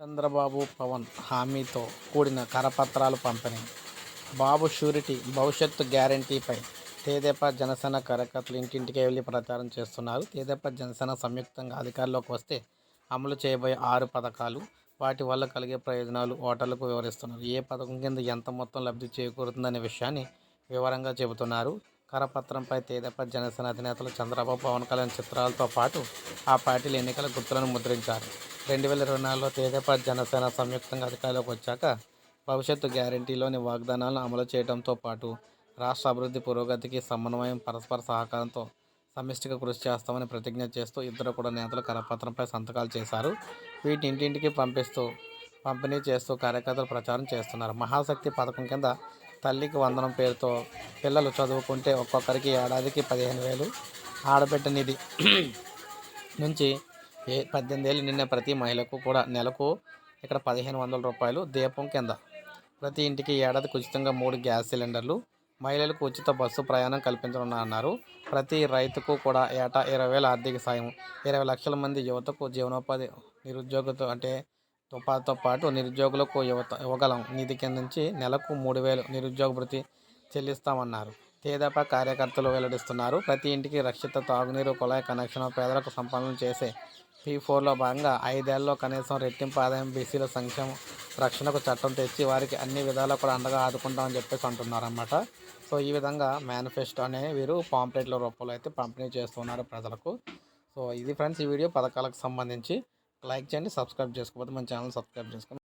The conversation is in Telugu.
చంద్రబాబు పవన్ హామీతో కూడిన కరపత్రాలు పంపిణీ. బాబు షూరిటీ భవిష్యత్తు గ్యారంటీపై తేదేపా జనసేన కార్యకర్తలు ఇంటింటికి వెళ్ళి ప్రచారం చేస్తున్నారు. తేదేపా జనసేన సంయుక్తంగా అధికారంలోకి వస్తే అమలు చేయబోయే ఆరు పథకాలు వాటి వల్ల కలిగే ప్రయోజనాలు ఓటర్లకు వివరిస్తున్నారు. ఏ పథకం కింద ఎంత మొత్తం లబ్ధి చేకూరుతుందనే విషయాన్ని వివరంగా చెబుతున్నారు. కరపత్రంపై తేదేపా జనసేన అధినేతలు చంద్రబాబు పవన్ కళ్యాణ్ చిత్రాలతో పాటు ఆ పార్టీల ఎన్నికల గుర్తులను ముద్రించారు. రెండు వేల ఇరవై నాలుగులో తేదేపా జనసేన సంయుక్తంగా అధికారంలోకి వచ్చాక భవిష్యత్తు గ్యారంటీలోని వాగ్దానాలను అమలు చేయడంతో పాటు రాష్ట్ర అభివృద్ధి పురోగతికి సమన్వయం పరస్పర సహకారంతో సమిష్టిగా కృషి చేస్తామని ప్రతిజ్ఞ చేస్తూ ఇద్దరు కూడా నేతలు కరపత్రంపై సంతకాలు చేశారు. వీటిని ఇంటింటికి పంపిస్తూ పంపిణీ చేస్తూ కార్యకర్తలు ప్రచారం చేస్తున్నారు. మహాశక్తి పథకం కింద తల్లికి వందనం పేరుతో పిల్లలు చదువుకుంటే ఒక్కొక్కరికి ఏడాదికి పదిహేను వేలు ఆడబిడ్డ నిధి నుంచి ఏ పద్దెనిమిది ఏళ్ళు నిన్న ప్రతి మహిళకు కూడా నెలకు ఇక్కడ పదిహేను వందల రూపాయలు దీపం కింద. ప్రతి ఇంటికి ఏడాదికి ఉచితంగా మూడు గ్యాస్ సిలిండర్లు మహిళలకు ఉచిత బస్సు ప్రయాణం కల్పించనున్నారు ప్రతి రైతుకు కూడా ఏటా ఇరవై వేల ఆర్థిక సాయం. ఇరవై లక్షల మంది యువతకు జీవనోపాధి నిరుద్యోగతో అంటే ఉపాధితో పాటు నిరుద్యోగులకు యువత ఇవ్వగలం. నిధి కింద నుంచి నెలకు మూడు వేలు నిరుద్యోగ భృతి చెల్లిస్తామన్నారు. తేదపా కార్యకర్తలు వెల్లడిస్తున్నారు. ప్రతి ఇంటికి రక్షిత తాగునీరు కుళాయి కనెక్షన్ పేదలకు సంపాదన చేసే పీ ఫోర్లో భాగంగా ఐదేళ్ళలో కనీసం రెట్టింపు ఆదాయం బీసీల సంక్షేమ రక్షణకు చట్టం తెచ్చి వారికి అన్ని విధాలా కూడా అండగా ఆదుకుంటామని చెప్పేసి అంటున్నారన్నమాట. సో ఈ విధంగా మేనిఫెస్టో అనే వీరు పాంప్లెట్ల రూపంలో అయితే పంపిణీ చేస్తున్నారు ప్రజలకు. సో ఇది ఫ్రెండ్స్ ఈ వీడియో పథకాలకు సంబంధించి. లైక్ చేయండి సబ్స్క్రైబ్ చేసుకోకపోతే మన ఛానల్ సబ్స్క్రైబ్ చేసుకోండి.